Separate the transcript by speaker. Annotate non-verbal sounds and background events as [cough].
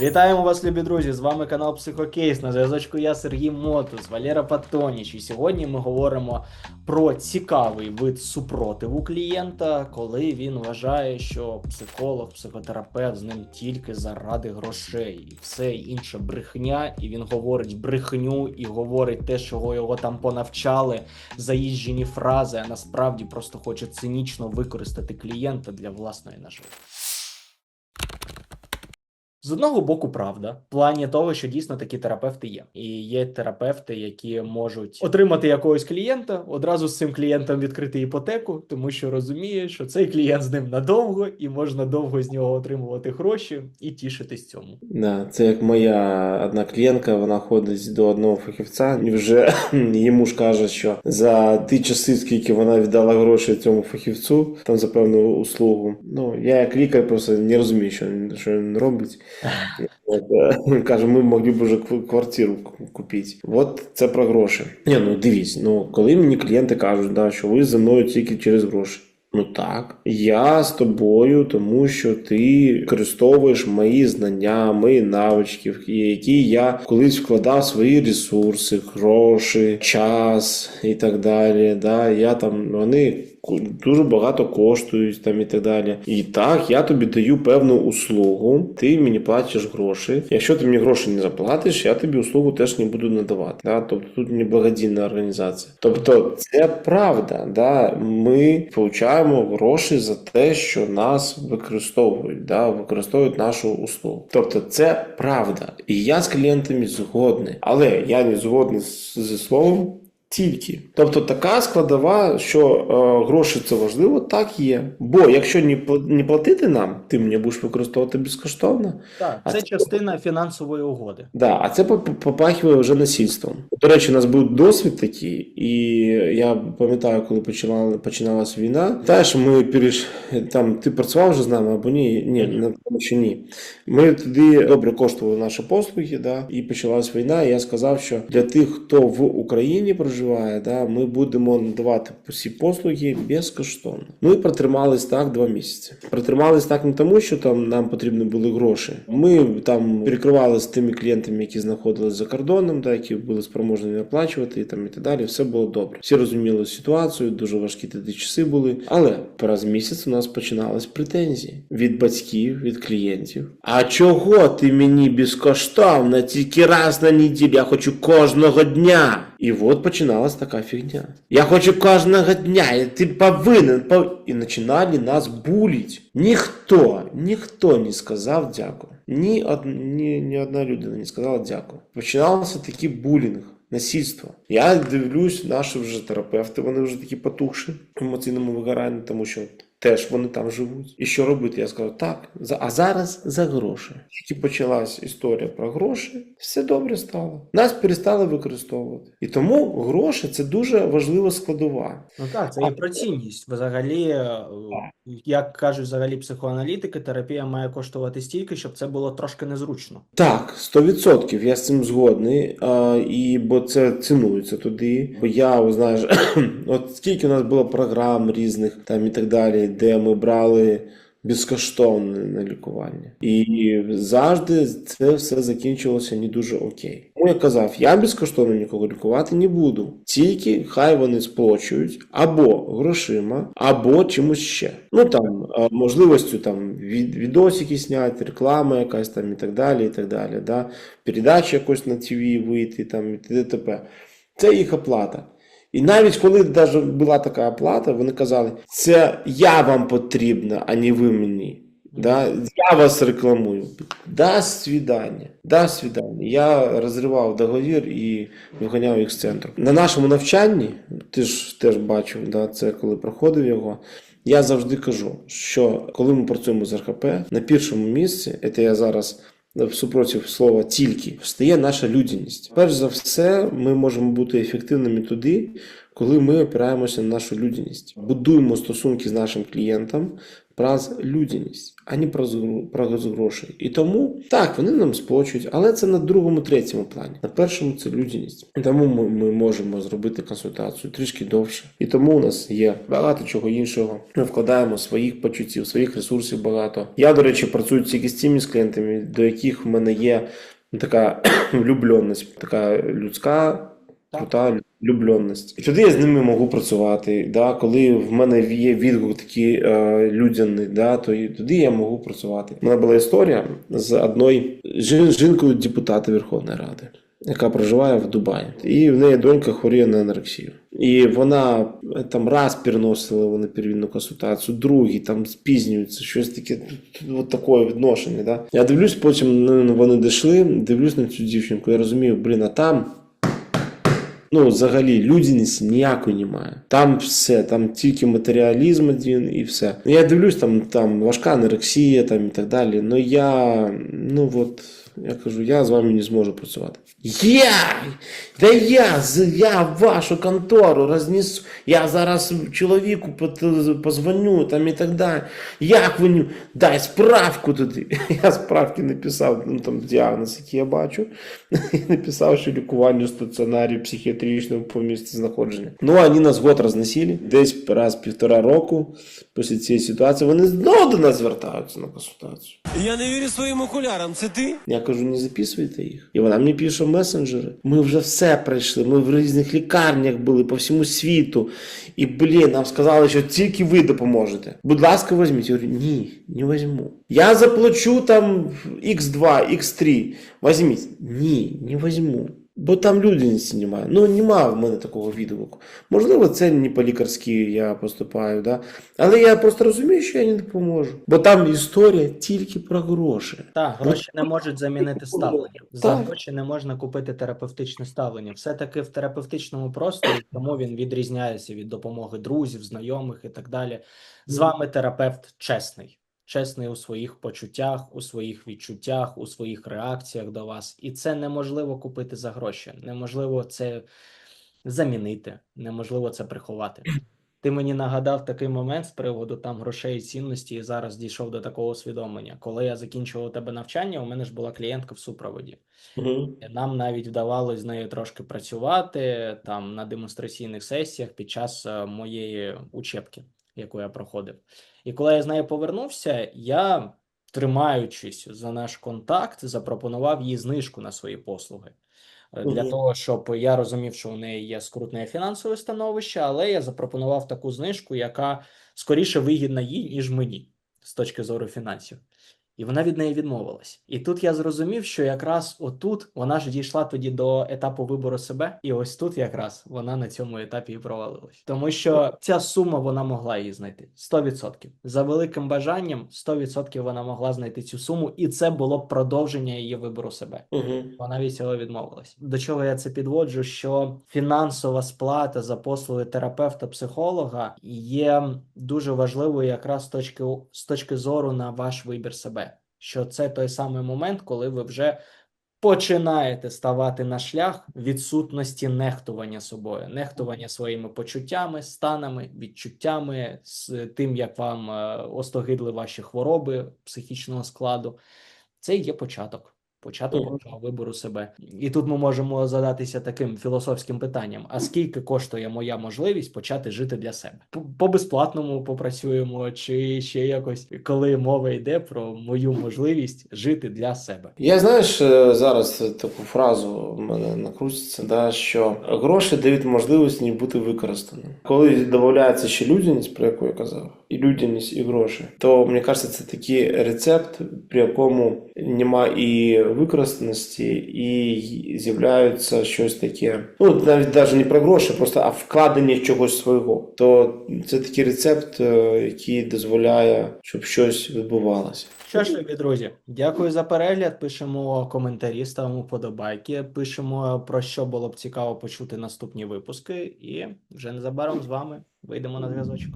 Speaker 1: Вітаємо вас, любі друзі! З вами канал Психокейс. На зв'язочку я Сергій Мотус, Валера Патоніч. І сьогодні ми говоримо про цікавий вид супротиву клієнта, коли він вважає, що психолог, психотерапевт з ним тільки заради грошей, і все інше брехня, і він говорить брехню і говорить те, чого його там понавчали, заїжджені фрази, а насправді просто хоче цинічно використати клієнта для власної наживи. З одного боку, правда, в плані того, що дійсно такі терапевти є, і є терапевти, які можуть отримати якогось клієнта, одразу з цим клієнтом відкрити іпотеку, тому що розуміє, що цей клієнт з ним надовго, і можна довго з нього отримувати гроші і тішитись цьому.
Speaker 2: Да, це як моя одна клієнтка, вона ходить до одного фахівця і вже [clears throat] йому ж каже, що за ті часи, скільки вона віддала гроші цьому фахівцю, там за певну услугу. Ну, я як лікар просто не розумію, що що він робить. [laughs] Каже, ми могли б вже квартиру купити. От це про гроші. Ні, ну дивись, ну коли мені клієнти кажуть, да, що ви зі мною тільки через гроші. Ну так, я з тобою, тому що ти використовуєш мої знання, мої навички, які я колись вкладав свої ресурси, гроші, час і так далі. Да? Я там вони дуже багато коштують там і так далі. І так, я тобі даю певну услугу, ти мені платиш гроші. Якщо ти мені гроші не заплатиш, я тобі услугу теж не буду надавати. Да? Тобто тут не благодійна організація. Тобто це правда. Да? Ми получаємо гроші за те, що нас використовують, да? використовують нашу услугу. Тобто це правда. І я з клієнтами згодний, але я не згодний зі словом. Тільки. Тобто така складова, що е, гроші це важливо, так є. Бо якщо не, пла- не платити нам, ти мені будеш використовувати безкоштовно.
Speaker 1: Так, це
Speaker 2: це-
Speaker 1: частина фінансової угоди.
Speaker 2: Да, а це поп- попахує вже насильством. До речі, у нас був досвід такий, і я пам'ятаю, коли починала, починалася війна. Теж ми перейшли, там ти працював вже з нами або ні? Ні, напевно, що ні. Ми тоді добре коштували наші послуги, да, і почалась війна. І я сказав, що для тих, хто в Україні проживає, да, ми будемо надавати всі послуги безкоштовно. Ну і протримались так два місяці. Протримались так не тому, що там нам потрібні були гроші. Ми там перекривали з тими клієнтами, які знаходились за кордоном, да, які були спроможні оплачувати і там і так далі. Все було добре. Всі розуміли ситуацію, дуже важкі тоді часи були. Але раз в місяць у нас починались претензії від батьків, від клієнтів. А чого ти мені безкоштовно тільки раз на неділю? Я хочу кожного дня. І от починалась така фігня. Я хочу кожного дня, і ти повинен. Пов... І починали нас булить. Ніхто, ніхто не сказав дякую. Ні, од... ні, ні одна людина не сказала дякую. Починався такий булінг. Насильство. Я дивлюсь, наші вже терапевти, вони вже такі потухші в емоційному вигоранні, тому що теж вони там живуть. І що робити? Я сказав, так, за- а зараз за гроші. Тільки почалась історія про гроші, все добре стало. Нас перестали використовувати. І тому гроші це дуже важлива складова.
Speaker 1: Ну так, це є про цінність. Взагалі, е, як кажуть взагалі психоаналітики, терапія має коштувати стільки, щоб це було трошки незручно.
Speaker 2: Так, 100% я з цим згодний, а, і бо це цінується туди. Бо я знаєш, [clears throat] от скільки у нас було програм різних там і так далі, де ми брали безкоштовне на лікування. І завжди це все закінчилося не дуже окей. Тому я казав, я безкоштовно нікого лікувати не буду. Тільки хай вони сплачують або грошима, або чимось ще. Ну там можливістю там від, відосики зняти, реклама якась там і так далі, і так далі. Да? Передача якось на ТВ вийти там і т.д. Це їх оплата. І навіть коли даже була така оплата, вони казали, це я вам потрібна, а не ви мені. Да? Я вас рекламую. До свидання. До свидання. Я розривав договір і виганяв їх з центру. На нашому навчанні, ти ж теж бачив, да, це коли проходив його. Я завжди кажу, що коли ми працюємо з РХП, на першому місці, це я зараз супротив слова тільки, встає наша людяність. Перш за все, ми можемо бути ефективними туди, коли ми опираємося на нашу людяність, будуємо стосунки з нашим клієнтом, про людяність, а не про, гроші. І тому так, вони нам сплачують, але це на другому, третьому плані. На першому це людяність. І тому ми, ми можемо зробити консультацію трішки довше. І тому у нас є багато чого іншого. Ми вкладаємо своїх почуттів, своїх ресурсів багато. Я, до речі, працюю тільки з тими з клієнтами, до яких в мене є така [clears throat] влюбленість, така людська. Крута влюбленість. І тоді я з ними можу працювати. Да? Коли в мене є відгук такий е, людяний, да? то і тоді я можу працювати. У мене була історія з одною жін- жінкою депутата Верховної Ради, яка проживає в Дубаї. І в неї донька хворіє на анорексію. І вона е, там раз переносила вони первинну консультацію, другий там спізнюється, щось таке, от таке відношення. Да? Я дивлюсь, потім ну, вони дійшли, дивлюсь на цю дівчинку, я розумію, блін, а там Ну, взагалі, людяність ніякої немає. Там все, там тільки матеріалізм один і все. Я дивлюсь, там, там важка анерексія там, і так далі. Ну я, ну от, я кажу, я з вами не зможу працювати. Я! Да я, я вашу контору рознесу. Я зараз чоловіку позвоню там і так далі. Як ви не... Дай справку туди. [laughs] Я справки написав, ну там діагноз, який я бачу. [laughs] І написав, що лікування в стаціонарі психіатричному по місці знаходження. Ну, вони нас год розносили. Десь раз півтора року після цієї ситуації вони знову до нас звертаються на консультацію.
Speaker 3: Я не вірю своїм окулярам. Це ти?
Speaker 2: Я кажу, не записуйте їх. І вона мені пише в месенджери. Ми вже все пройшли. Ми в різних лікарнях були по всьому світу. І блін, нам сказали, що тільки ви допоможете. Будь ласка, візьміть. Я говорю, ні, не візьму. Я заплачу там X2, X3. Візьміть. Ні, не візьму. Бо там людяності немає. Ну, немає в мене такого відгуку. Можливо, це не по-лікарськи я поступаю, да? але я просто розумію, що я не допоможу. Бо там історія тільки про гроші.
Speaker 1: Так, гроші не можуть замінити ставлення. За
Speaker 2: Так.
Speaker 1: гроші не можна купити терапевтичне ставлення. Все-таки в терапевтичному просторі, тому він відрізняється від допомоги друзів, знайомих і так далі. З вами терапевт чесний. Чесний у своїх почуттях, у своїх відчуттях, у своїх реакціях до вас. І це неможливо купити за гроші. Неможливо це замінити, неможливо це приховати. Ти мені нагадав такий момент з приводу там грошей і цінності, і зараз дійшов до такого усвідомлення. Коли я закінчував у тебе навчання, у мене ж була клієнтка в супроводі.
Speaker 2: Угу.
Speaker 1: Нам навіть вдавалось з нею трошки працювати там на демонстраційних сесіях під час е, моєї учебки, яку я проходив. І коли я з нею повернувся, я, тримаючись за наш контакт, запропонував їй знижку на свої послуги. Е, Для того, щоб я розумів, що у неї є скрутне фінансове становище, але я запропонував таку знижку, яка скоріше вигідна їй, ніж мені з точки зору фінансів. І вона від неї відмовилась. І тут я зрозумів, що якраз отут вона ж дійшла тоді до етапу вибору себе, і ось тут якраз вона на цьому етапі і провалилась. Тому що ця сума вона могла її знайти 100%. За великим бажанням 100% вона могла знайти цю суму, і це було б продовження її вибору себе.
Speaker 2: Угу.
Speaker 1: Вона від цього відмовилась. До чого я це підводжу? Що фінансова сплата за послуги терапевта, психолога є дуже важливою якраз з точки, з точки зору на ваш вибір себе. Що це той самий момент, коли ви вже починаєте ставати на шлях відсутності нехтування собою, нехтування своїми почуттями, станами, відчуттями, з тим, як вам е, остогидли ваші хвороби психічного складу. Це є початок. Початок
Speaker 2: Мгм.
Speaker 1: вашого вибору себе. І тут ми можемо задатися таким філософським питанням: а скільки коштує моя можливість почати жити для себе? По- По безплатному попрацюємо, чи ще якось, коли мова йде про мою можливість жити для себе.
Speaker 2: Я знаєш, е, зараз таку фразу в мене накрутиться, да, що гроші дають можливість не бути використаним. Коли додається ще людяність, про яку я казав, і людяність, і гроші, то мені кажеться, це такий рецепт, при якому немає і використаності, і з'являється щось таке. Ну, навіть навіть не про гроші, просто а вкладення чогось свого. То це такий рецепт, е, який дозволяє, щоб щось відбувалося.
Speaker 1: Що ж, любі друзі, дякую за перегляд. Пишемо коментарі, ставимо подобайки, пишемо про що було б цікаво почути наступні випуски, і вже незабаром з вами вийдемо на зв'язочок.